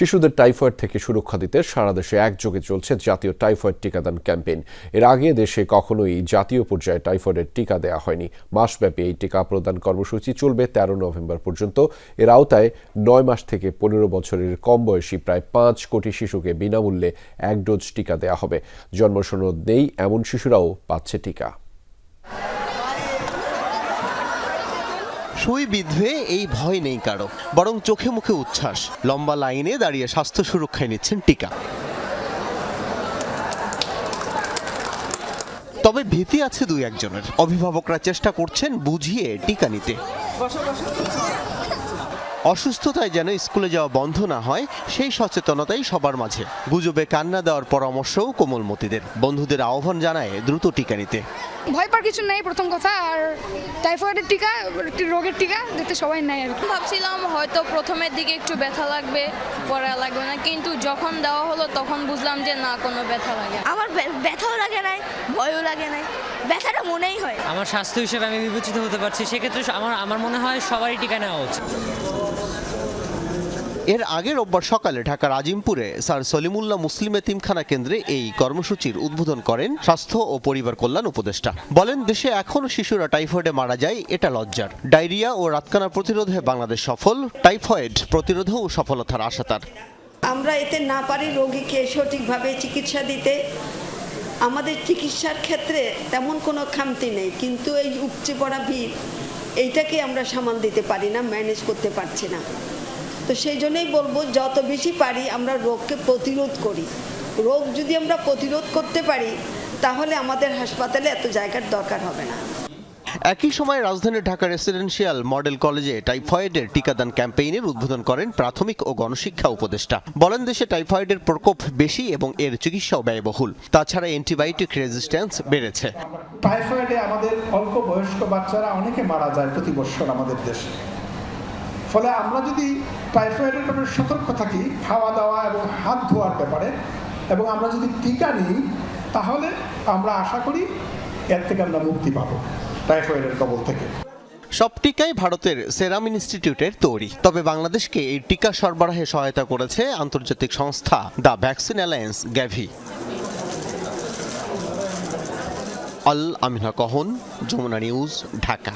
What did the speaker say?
শিশুদের টাইফয়েড থেকে সুরক্ষা দিতে সারা দেশে একযোগে চলছে জাতীয় টাইফয়েড টিকাদান ক্যাম্পেইন। এর আগে দেশে কখনোই জাতীয় পর্যায়ে টাইফয়েডের টিকা দেওয়া হয়নি। মাসব্যাপী এই টিকা প্রদান কর্মসূচি চলবে তেরো নভেম্বর পর্যন্ত। এর আওতায় নয় মাস থেকে পনেরো বছরের কম বয়সী প্রায় পাঁচ কোটি শিশুকে বিনামূল্যে এক ডোজ টিকা দেওয়া হবে। জন্মসনদ নেই, এমন শিশুরাও পাচ্ছে টিকা। সুই বিধবে, এই ভয় নেই কারও। বরং চোখে মুখে উচ্ছ্বাস। লম্বা লাইনে দাঁড়িয়ে স্বাস্থ্য সুরক্ষায় নিচ্ছেন টিকা। তবে ভীতি আছে দুই একজনের। অভিভাবকরা চেষ্টা করছেন বুঝিয়ে টিকা নিতে। অসুস্থতায় যেন স্কুলে যাওয়া বন্ধ না হয় সেই সচেতনতাই সবার মাঝে। গুজবে কান্না দেওয়ার পরামর্শও কোমলমতিদের। বন্ধুদের আহ্বান জানায় দ্রুত টিকা নিতে। ভয় পাওয়ার কিছু নেই প্রথম কথা। আর টাইফয়েডের টিকা একটি রোগের টিকা যাতে সবাই নেয় আর কি। ভাবছিলাম হয়তো প্রথমের দিকে একটু ব্যথা লাগবে পরে লাগবে না। কিন্তু যখন দেওয়া হলো তখন বুঝলাম যে না কোনো ব্যথা লাগে। আমার ব্যথাও লাগে নাই ভয়ও লাগে নাই। ব্যথাটা মনেই হয় আমার স্বাস্থ্য হিসেবে আমি বিবেচিত হতে পারছি। সেক্ষেত্রে আমার আমার মনে হয় সবারই টিকা নেওয়া উচিত। এর আগে রোববার সকালে ঢাকার আজিমপুরে স্যার সলিমুল্লাহ মুসলিম এতিমখানা কেন্দ্রে এই কর্মসূচির উদ্বোধন করেন স্বাস্থ্য ও পরিবার কল্যাণ উপদেষ্টা। বলেন, দেশে এখনও শিশুরা টাইফয়েডে মারা যায়, এটা লজ্জার। ডায়রিয়া ও রাতকানা প্রতিরোধে বাংলাদেশ সফল, টাইফয়েড প্রতিরোধেও সফলতার আশা তার। আমরা এতে না পারি রোগীকে সঠিকভাবে চিকিৎসা দিতে। আমাদের চিকিৎসার ক্ষেত্রে তেমন কোনো খামতি নেই, কিন্তু এই উপচে পড়া ভিড়, এইটাকে আমরা সামাল দিতে পারি না, ম্যানেজ করতে পারছি না। তো সেই জন্যই বলব যত বেশি পারি আমরা রোগকে প্রতিরোধ করি। রোগ যদি আমরা প্রতিরোধ করতে পারি তাহলে আমাদের হাসপাতালে এত জায়গার দরকার হবে না। একই সময় রাজধানীর ঢাকা রেসিডেন্সিয়াল মডেল কলেজে টাইফয়েডের টিকাদান ক্যাম্পেইনের উদ্বোধন করেন প্রাথমিক ও গণশিক্ষা উপদেষ্টা। বলেন দেশে টাইফয়েডের প্রকোপ বেশি এবং এর চিকিৎসাও ব্যয়বহুল। তাছাড়া অ্যান্টিবায়োটিক রেজিস্ট্যান্স বেড়েছে। টাইফয়েডে আমাদের অল্প বয়স্ক বাচ্চারা অনেকে মারা যায় প্রতি বছর আমাদের দেশে। ফলে আমরা যদি টাইফয়েডের ব্যাপারে সতর্ক থাকি, খাওয়া দাওয়া এবং হাত ধোয়ার ব্যাপারে, এবং আমরা যদি টিকা নিই, তাহলে আমরা আশা করি এর থেকে আমরা মুক্তি পাবো টাইফয়েডের কবল থেকে। সব টিকাই ভারতের সেরাম ইনস্টিটিউটের তৈরি। তবে বাংলাদেশকে এই টিকা সরবরাহে সহায়তা করেছে আন্তর্জাতিক সংস্থা the vaccine alliance, Gavi. Al Amina Kohon, Jamuna news, Dhaka.